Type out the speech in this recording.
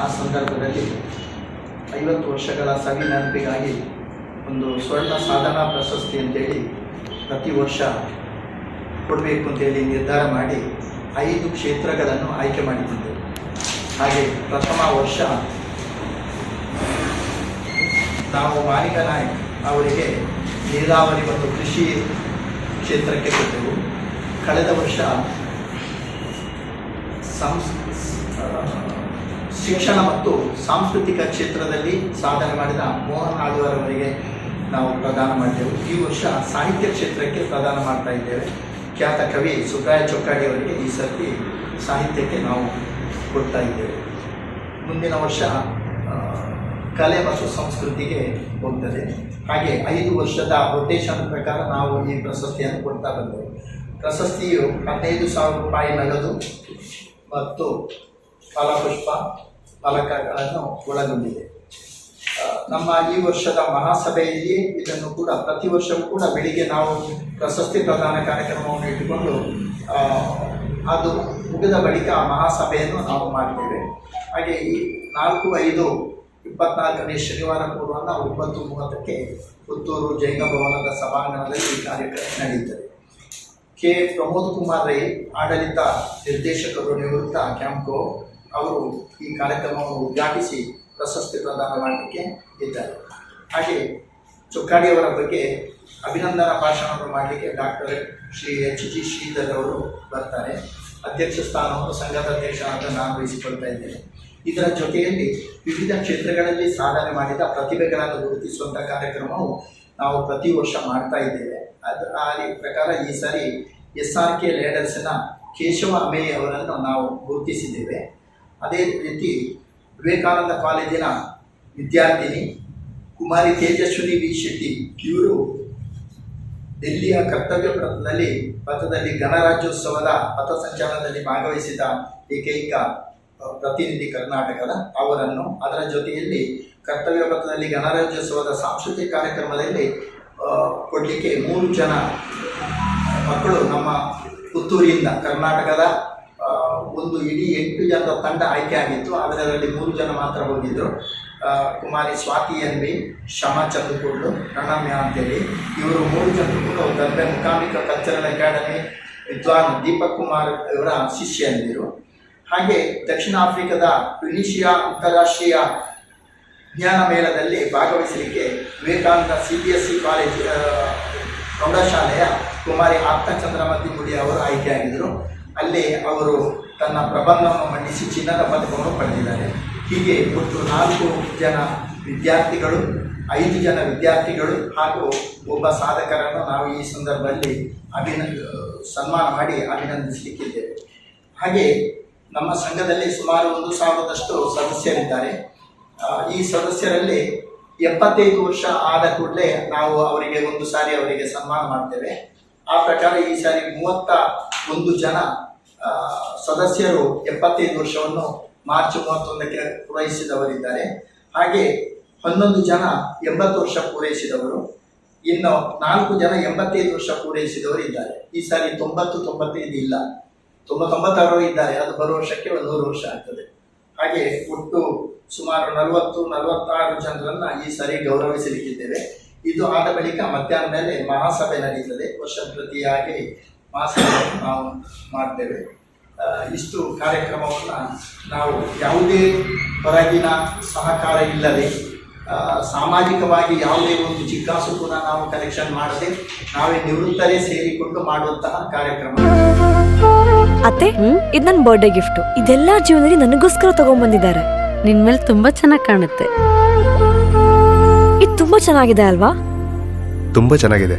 ಆ ಸಂದರ್ಭದಲ್ಲಿ ಐವತ್ತು ವರ್ಷಗಳ ಸವಿ ನೆನಪಿಗಾಗಿ ಒಂದು ಸ್ವರ್ಣ ಸಾಧನಾ ಪ್ರಶಸ್ತಿ ಅಂತೇಳಿ ಪ್ರತಿ ವರ್ಷ ಕೊಡಬೇಕು ಅಂತೇಳಿ ನಿರ್ಧಾರ ಮಾಡಿ ಐದು ಕ್ಷೇತ್ರಗಳನ್ನು ಆಯ್ಕೆ ಮಾಡಿದ್ದೆ ಹಾಗೆ ಪ್ರಥಮ ವರ್ಷ ನಾವು ಮಾಲೀಕ ನಾಯಕ್ ಅವರಿಗೆ ನೀರಾವರಿ ಮತ್ತು ಕೃಷಿ ಕ್ಷೇತ್ರಕ್ಕೆ ಕೊಟ್ಟೆವು. ಕಳೆದ ವರ್ಷ ಸಂಸ್ ಶಿಕ್ಷಣ ಮತ್ತು ಸಾಂಸ್ಕೃತಿಕ ಕ್ಷೇತ್ರದಲ್ಲಿ ಸಾಧನೆ ಮಾಡಿದ ಮೋಹನ್ ಆಳ್ವಾರವರಿಗೆ ನಾವು ಪ್ರದಾನ ಮಾಡಿದೆವು. ಈ ವರ್ಷ ಸಾಹಿತ್ಯ ಕ್ಷೇತ್ರಕ್ಕೆ ಪ್ರದಾನ ಮಾಡ್ತಾ ಇದ್ದೇವೆ. ಖ್ಯಾತ ಕವಿ ಸುಬ್ರಾಯ ಚೊಕ್ಕಾಡಿ ಅವರಿಗೆ ಈ ಸರ್ತಿ ಸಾಹಿತ್ಯಕ್ಕೆ ನಾವು ಕೊಡ್ತಾ ಇದ್ದೇವೆ. ಮುಂದಿನ ವರ್ಷ ಕಲೆ ಮತ್ತು ಸಂಸ್ಕೃತಿಗೆ ಹೋಗ್ತದೆ. ಹಾಗೆ ಐದು ವರ್ಷದ ರೊಟೇಷನ್ ಪ್ರಕಾರ ನಾವು ಈ ಪ್ರಶಸ್ತಿಯನ್ನು ಕೊಡ್ತಾ ಬಂದೆವು. ಪ್ರಶಸ್ತಿಯು ಹದಿನೈದು ಸಾವಿರ ರೂಪಾಯಿ ನಗದು ಮತ್ತು ಫಲಪುಷ್ಪ ಫಲಕಗಳನ್ನು ಒಳಗೊಂಡಿದೆ. ನಮ್ಮ ಈ ವರ್ಷದ ಮಹಾಸಭೆಯಲ್ಲಿ ಇದನ್ನು ಕೂಡ ಪ್ರತಿ ವರ್ಷವೂ ಕೂಡ ಬೆಳಿಗ್ಗೆ ನಾವು ಪ್ರಶಸ್ತಿ ಪ್ರದಾನ ಕಾರ್ಯಕ್ರಮವನ್ನು ಇಟ್ಟುಕೊಂಡು ಅದು ಮುಗಿದ ಬಳಿಕ ಮಹಾಸಭೆಯನ್ನು ನಾವು ಮಾಡ್ತೇವೆ ಹಾಗೆ ಈ ನಾಲ್ಕು, ಐದು, ಇಪ್ಪತ್ನಾಲ್ಕನೇ ಶನಿವಾರ ಪೂರ್ವನ ಒಂಬತ್ತು, ಮೂವತ್ತಕ್ಕೆ ಪುತ್ತೂರು ಜೈನ ಭವನದ ಸಭಾಂಗಣದಲ್ಲಿ ಈ ಕಾರ್ಯಕ್ರಮ ನಡೆಯುತ್ತದೆ. ಕೆ. ಪ್ರಮೋದ್ ಕುಮಾರ್ ರೈ ಆಡಳಿತ ನಿರ್ದೇಶಕರು ನಿವೃತ್ತ ಕ್ಯಾಂಪ್ಕೋ ಅವರು ಈ ಕಾರ್ಯಕ್ರಮವನ್ನು ಉದ್ಘಾಟಿಸಿ ಪ್ರಶಸ್ತಿ ಪ್ರದಾನ ಮಾಡಲಿಕ್ಕೆ ಇದ್ದಾರೆ. ಹಾಗೆ ಚುಕ್ಕಾಡಿಯವರ ಬಗ್ಗೆ ಅಭಿನಂದನಾ ಭಾಷಣವನ್ನು ಮಾಡಲಿಕ್ಕೆ doctor Shri H G Sridhar ಅವರು ಬರ್ತಾರೆ. ಅಧ್ಯಕ್ಷ ಸ್ಥಾನವನ್ನು ಸಂಘದ ಅಂತ ನಾನು ವಹಿಸಿಕೊಳ್ತಾ ಇದ್ದೇನೆ. ಇದರ ಜೊತೆಯಲ್ಲಿ ವಿವಿಧ ಕ್ಷೇತ್ರಗಳಲ್ಲಿ ಸಾಧನೆ ಮಾಡಿದ ಪ್ರತಿಭೆಗಳನ್ನು ಗುರುತಿಸುವಂಥ ಕಾರ್ಯಕ್ರಮವು ನಾವು ಪ್ರತಿ ವರ್ಷ ಮಾಡ್ತಾ ಇದ್ದೇವೆ. ಅದು ಆ ಪ್ರಕಾರ ಈ ಸಾರಿ ಎಸ್ ಆರ್ ಕೆ ಲೇಡರ್ಸ್ನ ಕೇಶವ ಅಮೇಯ್ ಅವರನ್ನು ನಾವು ಗುರುತಿಸಿದ್ದೇವೆ. ಅದೇ ರೀತಿ ವಿವೇಕಾನಂದ ಕಾಲೇಜಿನ ವಿದ್ಯಾರ್ಥಿನಿ ಕುಮಾರಿ ತೇಜಸ್ವಿನಿ ವಿ ಶೆಟ್ಟಿ ಇವರು ದಿಲ್ಲಿಯ ಕರ್ತವ್ಯ ಪಥದಲ್ಲಿ ಪಥದಲ್ಲಿ ಗಣರಾಜ್ಯೋತ್ಸವದ ಪಥಸಂಚಲನದಲ್ಲಿ ಭಾಗವಹಿಸಿದ ಏಕೈಕ ಪ್ರತಿನಿಧಿ ಕರ್ನಾಟಕದ ಅವರನ್ನು ಅದರ ಜೊತೆಯಲ್ಲಿ ಕರ್ತವ್ಯ ಪಥದಲ್ಲಿ ಗಣರಾಜ್ಯೋತ್ಸವದ ಸಾಂಸ್ಕೃತಿಕ ಕಾರ್ಯಕ್ರಮದಲ್ಲಿ ಕೊಡಲಿಕ್ಕೆ ಮೂರು ಜನ ಮಕ್ಕಳು ನಮ್ಮ ಪುತ್ತೂರಿಯಿಂದ ಕರ್ನಾಟಕದ ಒಂದು ಇಡೀ ಎಂಟು ಜನರ ತಂಡ ಆಯ್ಕೆ ಆಗಿತ್ತು ಅದರಲ್ಲಿ ಮೂರು ಜನ ಮಾತ್ರ ಹೋಗಿದ್ದರು ಕುಮಾರಿ ಸ್ವಾತಿ ಎನ್ ಬಿ ಶಮ ಚಂದ್ರಕೂಡ್ಲು, ಪ್ರಣಮ್ಯ ಅಂತೇಳಿ. ಇವರು ಮೂರು ಜನರು ಕೂಡ ಗರ್ಭೆ ಮುಖಾಮಿಕ ಕಲ್ಚರಲ್ ಅಕಾಡೆಮಿ, ವಿದ್ವಾನ್ ದೀಪಕ್ ಕುಮಾರ್ ಇವರ ಶಿಷ್ಯಂದಿರು ಹಾಗೆ ದಕ್ಷಿಣ ಆಫ್ರಿಕಾದ ಟ್ಯುನಿಷಿಯಾ ಅಂತಾರಾಷ್ಟ್ರೀಯ ಜ್ಞಾನ ಮೇಳದಲ್ಲಿ ಭಾಗವಹಿಸಲಿಕ್ಕೆ Vivekananda C B S C college ಪ್ರೌಢಶಾಲೆಯ ಕುಮಾರಿ ಆಪ್ತ ಚಂದ್ರಮತಿ ಮುಡಿ ಅವರು ಆಯ್ಕೆಯಾಗಿದ್ದರು. ಅಲ್ಲಿ ಅವರು ತನ್ನ ಪ್ರಬಂಧವನ್ನು ಮಂಡಿಸಿ ಚಿನ್ನದ ಪದಕವನ್ನು ಪಡೆದಿದ್ದಾರೆ. ಹೀಗೆ ಒಟ್ಟು ನಾಲ್ಕು ಜನ ವಿದ್ಯಾರ್ಥಿಗಳು, ಐದು ಜನ ವಿದ್ಯಾರ್ಥಿಗಳು ಹಾಗೂ ಒಬ್ಬ ಸಾಧಕರನ್ನು ನಾವು ಈ ಸಂದರ್ಭದಲ್ಲಿ ಅಭಿನ, ಸನ್ಮಾನ ಮಾಡಿ ಅಭಿನಂದಿಸಲಿಕ್ಕಿದ್ದೇವೆ. ಹಾಗೆ ನಮ್ಮ ಸಂಘದಲ್ಲಿ ಸುಮಾರು ಒಂದು ಸಾವಿರದಷ್ಟು ಸದಸ್ಯರಿದ್ದಾರೆ. ಈ ಸದಸ್ಯರಲ್ಲಿ ಎಪ್ಪತ್ತೈದು ವರ್ಷ ಆದ ಕೂಡಲೇ ನಾವು ಅವರಿಗೆ ಒಂದು ಸಾರಿ ಅವರಿಗೆ ಸನ್ಮಾನ ಮಾಡ್ತೇವೆ. ಆ ಪ್ರಕಾರ ಈ ಸಾರಿ ಮೂವತ್ತ ಒಂದು ಜನ ಸದಸ್ಯರು ಎಪ್ಪತ್ತೈದು ವರ್ಷವನ್ನು ಮಾರ್ಚ್ ಮೂವತ್ತೊಂದಕ್ಕೆ ಪೂರೈಸಿದವರಿದ್ದಾರೆ. ಹಾಗೆ ಹನ್ನೊಂದು ಜನ ಎಂಬತ್ತು ವರ್ಷ ಪೂರೈಸಿದವರು. ಇನ್ನು ನಾಲ್ಕು ಜನ ಎಂಬತ್ತೈದು ವರ್ಷ ಪೂರೈಸಿದವರು ಇದ್ದಾರೆ. ಈ ಸಾರಿ ತೊಂಬತ್ತು, ತೊಂಬತ್ತೈದು ಇಲ್ಲ. ತೊಂಬತ್ತೊಂಬತ್ತಾರು ಇದ್ದಾರೆ. ಅದು ಬರೋ ವರ್ಷಕ್ಕೆ ಒಂದು ನೂರು ವರ್ಷ ಆಗ್ತದೆ. ಹಾಗೆ ಒಟ್ಟು ಸುಮಾರು ನಲವತ್ತು, ನಲವತ್ತಾರು ಜನರನ್ನ ಈ ಸಾರಿ ಗೌರವಿಸಲಿಕ್ಕಿದ್ದೇವೆ. ಇದು ಆದ ಬಳಿಕ ಮಧ್ಯಾಹ್ನ ಮೇಲೆ ಮಹಾಸಭೆ ನಡೀತದೆ ವರ್ಷ ಪ್ರತಿಯಾಗಿ ಮಹಾಸಭೆ ನಾವು ಮಾಡ್ತೇವೆ. ಇಷ್ಟು ಕಾರ್ಯಕ್ರಮವನ್ನು ನಾವು ಯಾವುದೇ ಹೊರಗಿನ ಸಹಕಾರ ಇಲ್ಲದೆ ಸಾಮಾಜಿಕವಾಗಿ ಯಾವುದೇ ಒಂದು ಚಿಕ್ಕಾಸು ಕೂಡ ನಾವು ಕಲೆಕ್ಷನ್ ಮಾಡದೆ ನಾವೇ ನಿವೃತ್ತರೇ ಸೇರಿಕೊಂಡು ಮಾಡುವಂತಹ ಕಾರ್ಯಕ್ರಮ. ಅತ್ತೆ ಇದು ನನ್ನ ಬರ್ಡೇ ಗಿಫ್ಟ್ ಇದೆಲ್ಲ ಜೀವನದಲ್ಲಿ ನನಗೋಸ್ಕರ ತಗೊಂಡ್ಬಂದಿದ್ದಾರೆ ನಿನ್ ಮೇಲೆ ತುಂಬಾ ಚೆನ್ನಾಗಿ ಕಾಣುತ್ತೆ. ಇದು ತುಂಬಾ ಚೆನ್ನಾಗಿದೆ ಅಲ್ವಾ? ತುಂಬಾ ಚೆನ್ನಾಗಿದೆ.